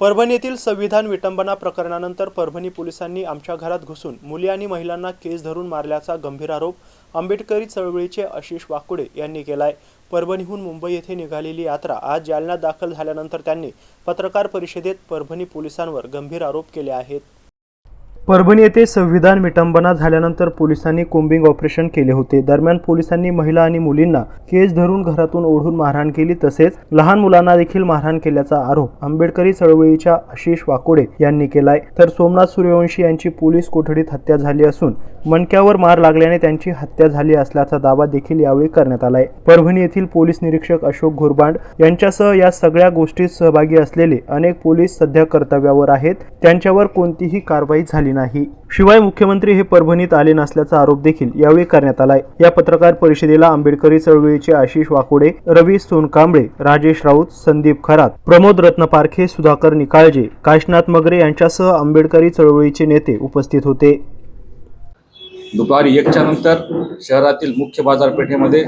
परभणी येथील संविधान विटंबना प्रकरणानंतर परभणी पोलिसांनी आमच्या घरात घुसून मुली आणि महिलांना केस धरून मारल्याचा गंभीर आरोप आंबेडकरी चळवळीचे आशिष वाकुडे यांनी केलाय. परभणीहून मुंबई येथे निघालेली यात्रा आज जालन्यात दाखल झाल्यानंतर त्यांनी पत्रकार परिषदेत परभणी पोलिसांवर गंभीर आरोप केले आहेत. परभणी येथे संविधान विटंबना झाल्यानंतर पोलिसांनी कोम्बिंग ऑपरेशन केले होते. दरम्यान पोलिसांनी महिला आणि मुलींना केस धरून घरातून ओढून मारहाण केली तसेच लहान मुलांना देखील मारहाण केल्याचा आरोप आंबेडकरी चळवळीच्या आशिष वाकोडे यांनी केलाय. तर सोमनाथ सूर्यवंशी यांची पोलीस कोठडीत हत्या झाली असून मणक्यावर मार लागल्याने त्यांची हत्या झाली असल्याचा दावा देखील यावेळी करण्यात आलाय. परभणी येथील पोलीस निरीक्षक अशोक घोरबांड यांच्यासह या सगळ्या गोष्टीत सहभागी असलेले अनेक पोलीस सध्या कर्तव्यावर आहेत. त्यांच्यावर कोणतीही कारवाई झाली नाही. शिवाय मुख्यमंत्री हे परभणीत आले नसल्याचा आरोप देखील यावेळी करण्यात आलाय. या पत्रकार परिषदेला आंबेडकरी चळवळीचे आशिष वाकोडे रवी सोनकांबळे राजेश राऊत संदीप खरात प्रमोद रत्नपारखे सुधाकर निकाळजे काशनाथ मगरे यांच्यासह आंबेडकरी चळवळीचे नेते उपस्थित होते. दुपारी एकच्या नंतर शहरातील मुख्य बाजारपेठेमध्ये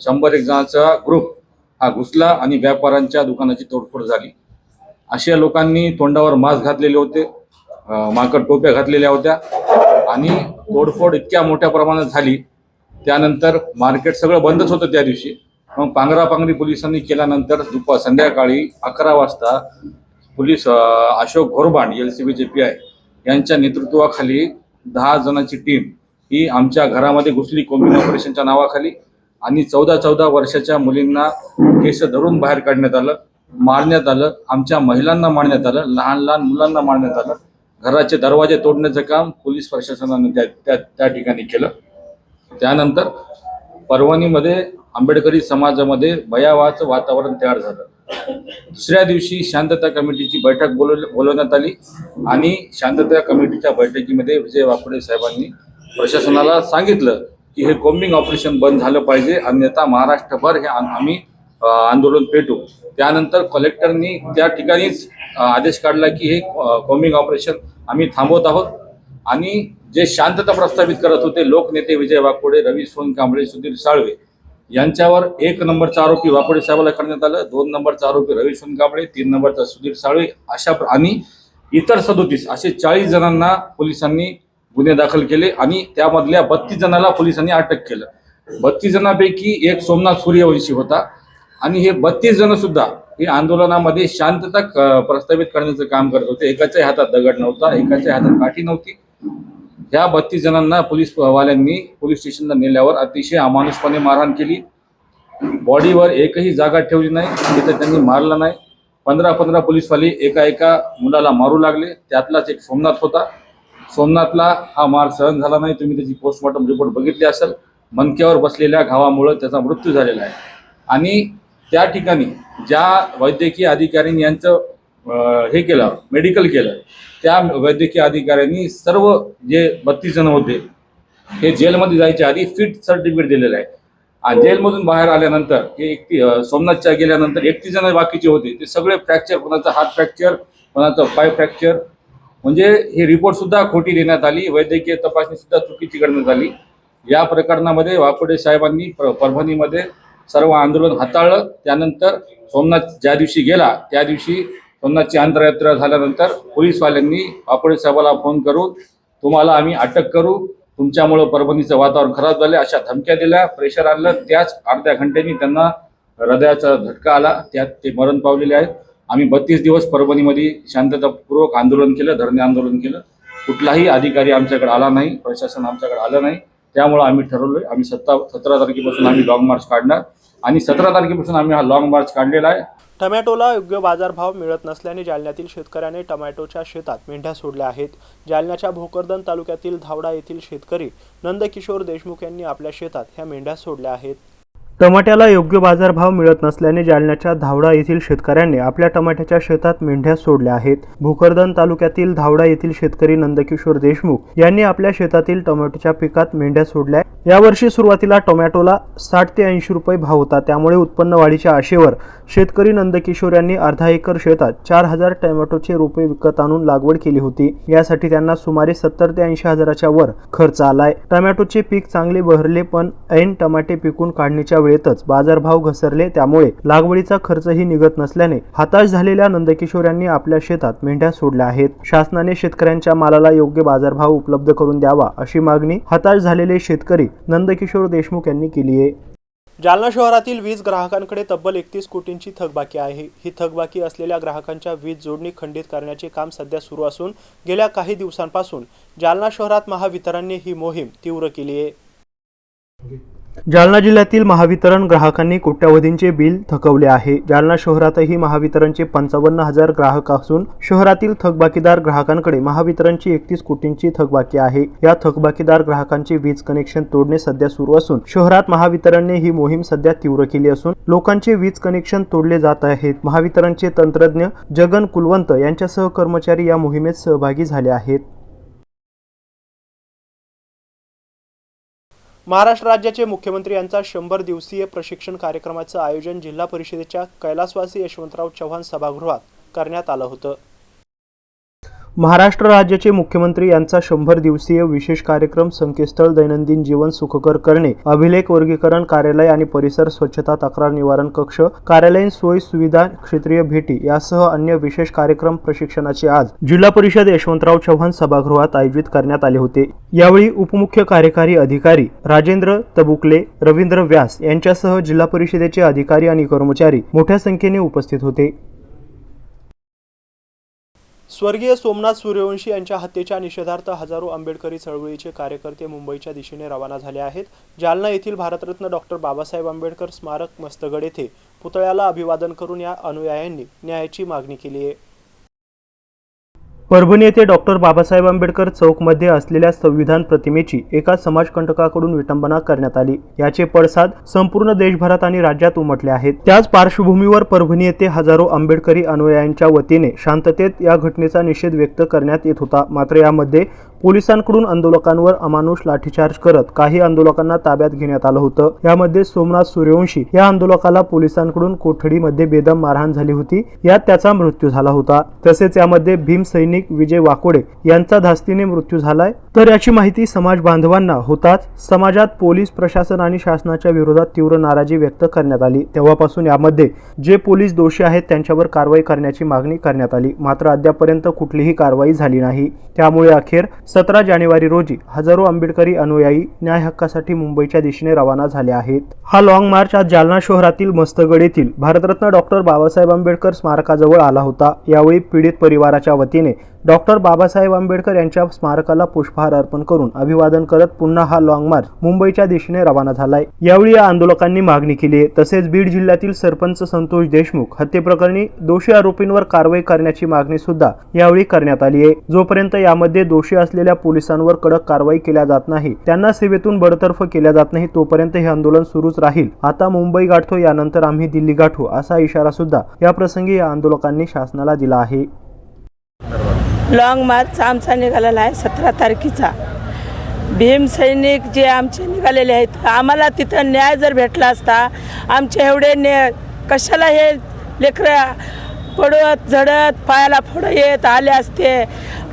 शंभर एक जणांचा ग्रुप हा घुसला आणि व्यापाऱ्यांच्या दुकानाची तोडफोड झाली. अशा लोकांनी तोंडावर मास्क घातलेले होते. माकड टोप्या घातलेल्या होत्या आणि तोडफोड इतक्या मोठ्या प्रमाणात झाली. त्यानंतर मार्केट सगळं बंदच होतं त्या दिवशी. मग पांगरापांगरी पोलिसांनी केल्यानंतर दुपार संध्याकाळी अकरा वाजता police Ashok Ghorband L C बीचे पी आय यांच्या नेतृत्वाखाली दहा जणांची टीम ही आमच्या घरामध्ये घुसली कोम्बिन ऑपरेशनच्या नावाखाली आणि चौदा चौदा वर्षाच्या मुलींना केस धरून बाहेर काढण्यात आलं मारण्यात आलं आमच्या महिलांना मारण्यात आलं लहान लहान मुलांना मारण्यात आलं. घराचे दरवाजे तोडण्याचं काम पोलीस प्रशासनाने त्या त्या त्या ठिकाणी केलं. त्यानंतर परभणीमध्ये आंबेडकरी समाजामध्ये भयावाचं वातावरण तयार झालं. दुसऱ्या दिवशी शांतता कमिटीची बैठक बोलव बोलवण्यात आली आणि शांतता कमिटीच्या बैठकीमध्ये विजय वाकडे साहेबांनी प्रशासनाला सांगितलं की हे कोम्बिंग ऑपरेशन बंद झालं पाहिजे अन्यथा महाराष्ट्रभर हे आम्ही आंदोलन पेटू. त्यानंतर कलेक्टरनी त्या ठिकाणीच आदेश काढला की हे कॉमिंग ऑपरेशन आम्ही थांबवत आहोत. आणि जे शांतता प्रस्थापित करत होते लोकनेते विजय वाकोडे रवी सोनकांबळे सुधीर साळवे यांच्यावर एक नंबरचा आरोपी वाकोडे साहेबाला करण्यात आलं दोन नंबरचा आरोपी रवी सोनकांबळे तीन नंबरचा सुधीर साळवे अशा आणि इतर सदोतीस असे चाळीस जणांना पोलिसांनी गुन्हे दाखल केले आणि त्यामधल्या बत्तीस जणांना पोलिसांनी अटक केलं. बत्तीस जणांपैकी एक सोमनाथ सूर्यवंशी होता. आणि हे बत्तीस जण सुद्धा हे आंदोलनामध्ये शांतता क- प्रस्थापित करण्याचं काम करत होते. एकाच्या हातात दगड नव्हता एकाच्या हातात काठी नव्हती. ह्या बत्तीस जणांना पोलीस वाल्यांनी पोलीस स्टेशनला नेल्यावर अतिशय अमानुषपणे मारहाण केली. बॉडीवर एकही जागा ठेवली नाही तिथं त्यांनी मारलं नाही. पंधरा पंधरा पोलीसवाले एका एका मुलाला मारू लागले. त्यातलाच एक सोमनाथ होता. सोमनाथला हा मार सहन झाला नाही. तुम्ही त्याची पोस्टमॉर्टम रिपोर्ट बघितली असेल. मनक्यावर बसलेल्या घावामुळं त्याचा मृत्यू झालेला आहे. आणि त्या ठिकाणी ज्या वैद्यकीय अधिकाऱ्यांनी यांचं हे केलं मेडिकल केलं त्या वैद्यकीय अधिकाऱ्यांनी सर्व जे बत्तीस जण होते हे जेलमध्ये जायच्या आधी फिट सर्टिफिकेट दिलेलं आहे. आणि जेलमधून बाहेर आल्यानंतर हे एकटी सोमनाथच्या गेल्यानंतर एकतीस जण बाकीचे होते. ते सगळे फ्रॅक्चर कोणाचा हात फ्रॅक्चर कोणाचं पाय फ्रॅक्चर म्हणजे ही रिपोर्ट सुद्धा खोटी देण्यात आली वैद्यकीय तपासणी सुद्धा चुकीची करण्यात आली. या प्रकरणामध्ये वाकोडे साहेबांनी पर- परभणीमध्ये सर्व आंदोलन हाताळलं. त्यानंतर सोमनाथ ज्या दिवशी गेला त्या दिवशी सोमनाथची अंतरयात्रा झाल्यानंतर पोलीसवाल्यांनी वाकोडे साहेबाला फोन करून तुम्हाला आम्ही अटक करू. तुमच्यामुळं परभणीचं वातावरण खराब झाले अशा धमक्या दिल्या. प्रेशर आणलं. त्याच अर्ध्या घंट्यानी त्यांना हृदयाचा झटका आला. त्यात ते मरण पावलेले आहेत. आम्ही बत्तीस दिवस परभणीमध्ये शांततापूर्वक आंदोलन केलं धरणे आंदोलन केलं. कुठलाही अधिकारी आमच्याकडे आला नाही. प्रशासन आमच्याकडे आलं नाही. त्यामुळे आम्ही ठरवलं आम्ही सत्ता सतरा तारखेपासून आम्ही लॉंग मार्च काढणार. आणि सतरा तारखेपासून आम्ही हा लॉंग मार्च काढलेला आहे. टमॅटोला योग्य बाजारभाव मिळत नसल्याने जालन्यातील शेतकऱ्याने टमॅटोच्या शेतात मेंढ्या सोडल्या आहेत. जालन्याच्या भोकरदन तालुक्यातील धावडा येथील शेतकरी नंदकिशोर देशमुख यांनी आपल्या शेतात ह्या मेंढ्या सोडल्या आहेत. टमाट्याला योग्य बाजारभाव मिळत नसल्याने जालन्याच्या धावडा येथील शेतकऱ्यांनी आपल्या टमाट्याच्या शेतात मेंढ्या सोडल्या आहेत. भोकरदन तालुक्यातील धावडा येथील शेतकरी नंदकिशोर देशमुख यांनी आपल्या शेतातील टोमॅटोच्या पिकात मेंढ्या सोडल्या. यावर्षी सुरुवातीला टोमॅटोला साठ ते ऐंशी रुपये भाव होता. त्यामुळे उत्पन्न वाढीच्या आशेवर शेतकरी नंदकिशोर यांनी अर्धा एकर शेतात चार हजार टोमॅटोचे रोपे विकत आणून लागवड केली होती. यासाठी त्यांना सुमारे सत्तर ते ऐंशी हजाराच्या वर खर्च आलाय. टोमॅटोचे पीक चांगले बहरले पण ऐन टमाटे पिकून काढणीच्या वेळेतच बाजारभाव घसरले त्यामुळे लागवडीचा खर्चही निघत नसल्याने हताश झालेल्या नंदकिशोर यांनी आपल्या शेतात मेंढ्या सोडल्या आहेत. शासनाने शेतकऱ्यांच्या मालाला योग्य बाजारभाव उपलब्ध करून द्यावा अशी मागणी हताश झालेले शेतकरी नंदकिशोर देशमुख यांनी केली आहे. जालना शहरातील वीज ग्राहकांकडे तब्बल एकतीस कोटींची थकबाकी आहे. ही थकबाकी असलेल्या ग्राहकांच्या वीज जोडणी खंडित करण्याचे काम सध्या सुरू असून गेल्या काही दिवसांपासून जालना शहरात महावितरणने ही मोहीम तीव्र केली आहे. जालना जिल्ह्यातील महावितरण ग्राहकांनी कोट्यावधींचे बिल थकवले आहे. जालना शहरातही महावितरणचे पंचावन्न हजार ग्राहक असून शहरातील थकबाकीदार ग्राहकांकडे महावितरणची एकतीस कोटींची थकबाकी आहे. या थकबाकीदार ग्राहकांचे वीज कनेक्शन तोडणे सध्या सुरू असून शहरात महावितरणने ही मोहीम सध्या तीव्र केली असून लोकांचे वीज कनेक्शन तोडले जात आहेत. महावितरणचे तंत्रज्ञ जगन कुलवंत यांच्यासह कर्मचारी या मोहिमेत सहभागी झाले आहेत. महाराष्ट्र राज्याचे मुख्यमंत्री यांचा शंभर दिवसीय प्रशिक्षण कार्यक्रमाचं आयोजन जिल्हा परिषदेच्या कैलासवासी यशवंतराव चव्हाण सभागृहात करण्यात आलं होतं. महाराष्ट्र राज्याचे मुख्यमंत्री यांचा शंभर दिवसीय विशेष कार्यक्रम संकेतस्थळ दैनंदिन जीवन सुखकर करणे अभिलेख वर्गीकरण कार्यालय आणि परिसर स्वच्छता तक्रार निवारण कक्ष कार्यालयीन सोयी सुविधा क्षेत्रीय भेटी यासह अन्य विशेष कार्यक्रम प्रशिक्षणाचे आज जिल्हा परिषद यशवंतराव चव्हाण सभागृहात आयोजित करण्यात आले होते. यावेळी उपमुख्य कार्यकारी अधिकारी राजेंद्र तबुकले रवींद्र व्यास यांच्यासह जिल्हा परिषदेचे अधिकारी आणि कर्मचारी मोठ्या संख्येने उपस्थित होते. स्वर्गीय सोमनाथ सूर्यवंशी यांच्या हत्येच्या निषेधार्थ हजारो आंबेडकरी चळवळीचे कार्यकर्ते मुंबईच्या दिशेने रवाना झाले आहेत. जालना येथील भारतरत्न डॉक्टर बाबासाहेब आंबेडकर स्मारक मस्तगड येथे पुतळ्याला अभिवादन करून या अनुयायांनी न्यायाची मागणी केली आहे. परभणी येथे डॉक्टर बाबासाहेब आंबेडकर चौकमध्ये असलेल्या संविधान प्रतिमेची एका समाजकंटकाकडून विटंबना करण्यात आली. याचे पडसाद संपूर्ण देशभरात आणि राज्यात उमटले आहेत. त्याच पार्श्वभूमीवर परभणी येथे हजारो आंबेडकरी अनुयायांच्या वतीने शांततेत या घटनेचा निषेध व्यक्त करण्यात येत होता. मात्र यामध्ये पोलिसांकडून आंदोलकांवर अमानुष लाठीचार्ज करत काही आंदोलकांना ताब्यात घेण्यात आलं होतं. यामध्ये सोमनाथ सूर्यवंशी या आंदोलकाला पोलिसांकडून कोठडीमध्ये बेदम मारहाण झाली होती. यात त्याचा मृत्यू झाला होता. तसेच यामध्ये भीम सैनिक विजय वाकोडे यांचा धास्तीने मृत्यू झालाय. तर याची माहिती समाज बांधवांना होताच समाजात पोलीस प्रशासन आणि शासनाच्या विरोधात तीव्र नाराजी व्यक्त करण्यात आली. तेव्हापासून यामध्ये जे पोलीस दोषी आहेत त्यांच्यावर कारवाई करण्याची मागणी करण्यात आली. मात्र अद्यापर्यंत कुठलीही कारवाई झाली नाही. त्यामुळे अखेर सतरा जानेवारी रोजी हजारो आंबेडकरी अनुयायी न्याय हक्कासाठी मुंबईच्या दिशेने रवाना झाले आहेत. हा लॉंग मार्च आज जालना शहरातील मस्तगड येथील भारतरत्न डॉक्टर बाबासाहेब आंबेडकर स्मारकाजवळ आला होता. यावेळी पीडित परिवाराच्या वतीने डॉक्टर बाबासाहेब आंबेडकर यांच्या स्मारकाला पुष्पहार अर्पण करून अभिवादन करत पुन्हा हा लॉंग मार्च मुंबईच्या दिशेने रवाना झालाय. यावेळी या आंदोलकांनी मागणी केली आहे. तसेच बीड जिल्ह्यातील सरपंच संतोष देशमुख हत्येप्रकरणी दोषी आरोपींवर कारवाई करण्याची मागणी सुद्धा यावेळी करण्यात आली आहे. जोपर्यंत यामध्ये दोषी असलेल्या पोलिसांवर कडक कारवाई केल्या जात नाही त्यांना सेवेतून बडतर्फ केल्या जात नाही तोपर्यंत हे आंदोलन सुरूच राहील. आता मुंबई गाठतो यानंतर आम्ही दिल्ली गाठू असा इशारा सुद्धा या प्रसंगी या आंदोलकांनी शासनाला दिला आहे. लॉंग मार्च आमचा निघालेला आहे सतरा तारखेचा. भीम सैनिक जे आमचे निघालेले आहेत आम्हाला तिथं न्याय जर भेटला असता आमचे एवढे ने कशाला हे लेकरं पडत झडत पायाला फोड येत आले असते?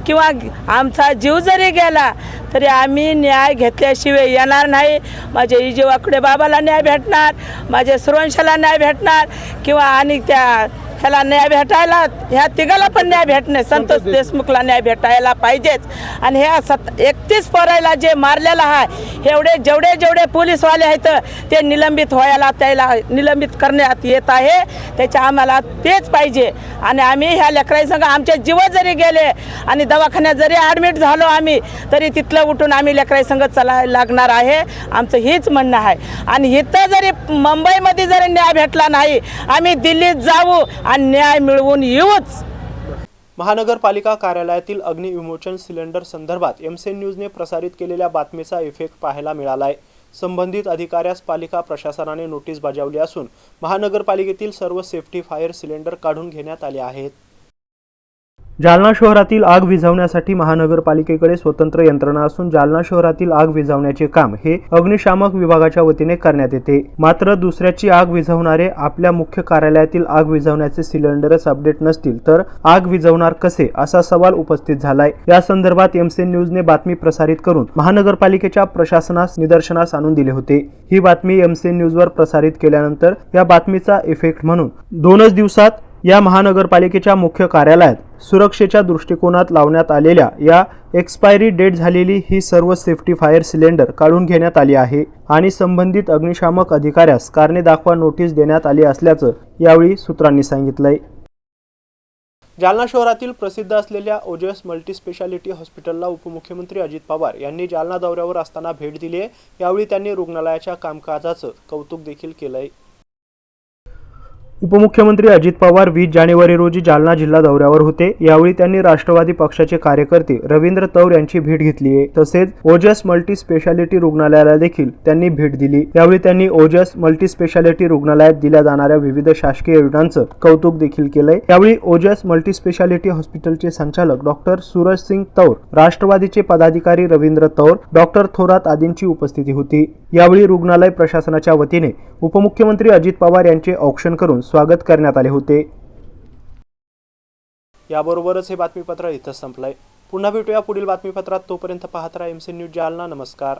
किंवा आमचा जीव जरी गेला तरी आम्ही न्याय घेतल्याशिवाय येणार नाही. माझ्या इजेवाकडे बाबाला न्याय भेटणार माझ्या सुरवंशाला न्याय भेटणार किंवा आणि त्या ह्याला न्याय भेटायला ह्या तिघाला पण न्याय भेटणे संतोष देशमुखला न्याय भेटायला पाहिजेच. आणि ह्या सत एकतीस पोरायला जे मारलेलं आहे एवढे जेवढे जेवढे पोलीसवाले आहेत ते निलंबित व्हायला त्याला निलंबित करण्यात येत आहे. त्याच्या आम्हाला तेच पाहिजे. आणि आम्ही ह्या लेकरांसंग आमचे जीव जरी गेले आणि दवाखान्यात जरी ॲडमिट झालो आम्ही तरी तिथलं उठून आम्ही लेकरांसंग चालायला लागणार आहे. आमचं हेच म्हणणं आहे. आणि इथं जरी मुंबईमध्ये जरी न्याय भेटला नाही आम्ही दिल्लीत जाऊ आणि न्याय मिळवून येऊच. महानगरपालिका कार्यालयातील अग्निविमोचन सिलेंडर संदर्भात एमसेन न्यूजने प्रसारित केलेल्या बातमीचा इफेक्ट पाहायला मिळालाय. संबंधित अधिकाऱ्यास पालिका प्रशासनाने नोटीस बजावली असून महानगरपालिकेतील सर्व सेफ्टी फायर सिलेंडर काढून घेण्यात आले आहेत. जालना शहरातील आग विझवण्यासाठी महानगरपालिकेकडे स्वतंत्र यंत्रणा असून जालना शहरातील आग विझवण्याचे काम हे अग्निशामक विभागाच्या वतीने करण्यात येते. मात्र दुसऱ्याची आग विझवणारे आपल्या मुख्य कार्यालयातील आग विझवण्याचे सिलेंडरच अपडेट नसतील तर आग विझवणार कसे असा सवाल उपस्थित झालाय. या संदर्भात एमसी न्यूजने बातमी प्रसारित करून महानगरपालिकेच्या प्रशासनास निदर्शनास आणून दिले होते. ही बातमी एमसेन न्यूजवर प्रसारित केल्यानंतर या बातमीचा इफेक्ट म्हणून दोनच दिवसात या महानगरपालिकेच्या मुख्य कार्यालयात सुरक्षेच्या दृष्टिकोनात लावण्यात आलेल्या या एक्सपायरी डेट झालेली ही सर्व सेफ्टी फायर सिलेंडर काढून घेण्यात आली आहे आणि संबंधित अग्निशामक अधिकाऱ्यास कारणे दाखवा नोटीस देण्यात आली असल्याचं यावेळी सूत्रांनी सांगितलंय. जालना शहरातील प्रसिद्ध असलेल्या ओजस मल्टीस्पेशालिटी हॉस्पिटलला उपमुख्यमंत्री अजित पवार यांनी जालना दौऱ्यावर असताना भेट दिली आहे यावेळी त्यांनी रुग्णालयाच्या कामकाजाचं कौतुक देखील केलंय. उपमुख्यमंत्री अजित पवार वीस जानेवारी रोजी जालना जिल्हा दौऱ्यावर होते. यावेळी त्यांनी राष्ट्रवादी पक्षाचे कार्यकर्ते रवींद्र तौर यांची भेट घेतली आहे. तसेच ओजस मल्टी स्पेशालिटी रुग्णालयाला देखील त्यांनी भेट दिली. यावेळी त्यांनी ओजस मल्टी स्पेशालिटी रुग्णालयात दिल्या जाणाऱ्या विविध शासकीय योजनांचं कौतुक देखील केलंय. यावेळी ओजस मल्टी स्पेशालिटी हॉस्पिटलचे संचालक डॉक्टर सूरज सिंग तौर राष्ट्रवादीचे पदाधिकारी रवींद्र तौर डॉक्टर थोरात आदींची उपस्थिती होती. यावेळी रुग्णालय प्रशासनाच्या वतीने उपमुख्यमंत्री अजित पवार यांचे औक्षण करून स्वागत करण्यात आले होते. याबरोबरच हे बातमीपत्र इथं संपलंय. पुन्हा भेटूया पुढील बातमीपत्रात. तोपर्यंत पाहत राहा एमसी न्यूज जालना. नमस्कार.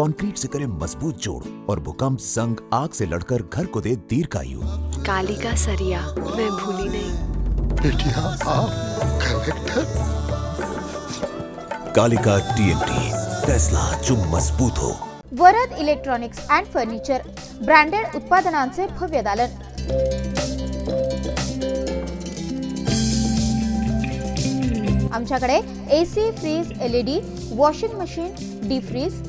कंक्रीट से करे मजबूत जोड़ और भूकंप संग आग से लड़कर घर को दे दीर्घायु कालिका सरिया मैं भूली नहीं। बेटिया आप कलेक्टर कालिका टीएमटी फैसला जो मजबूत हो। Varad electronics and furniture branded उत्पादनांचे भव्य दालन। आमच्याकडे A C fridge L E D washing machine D fridge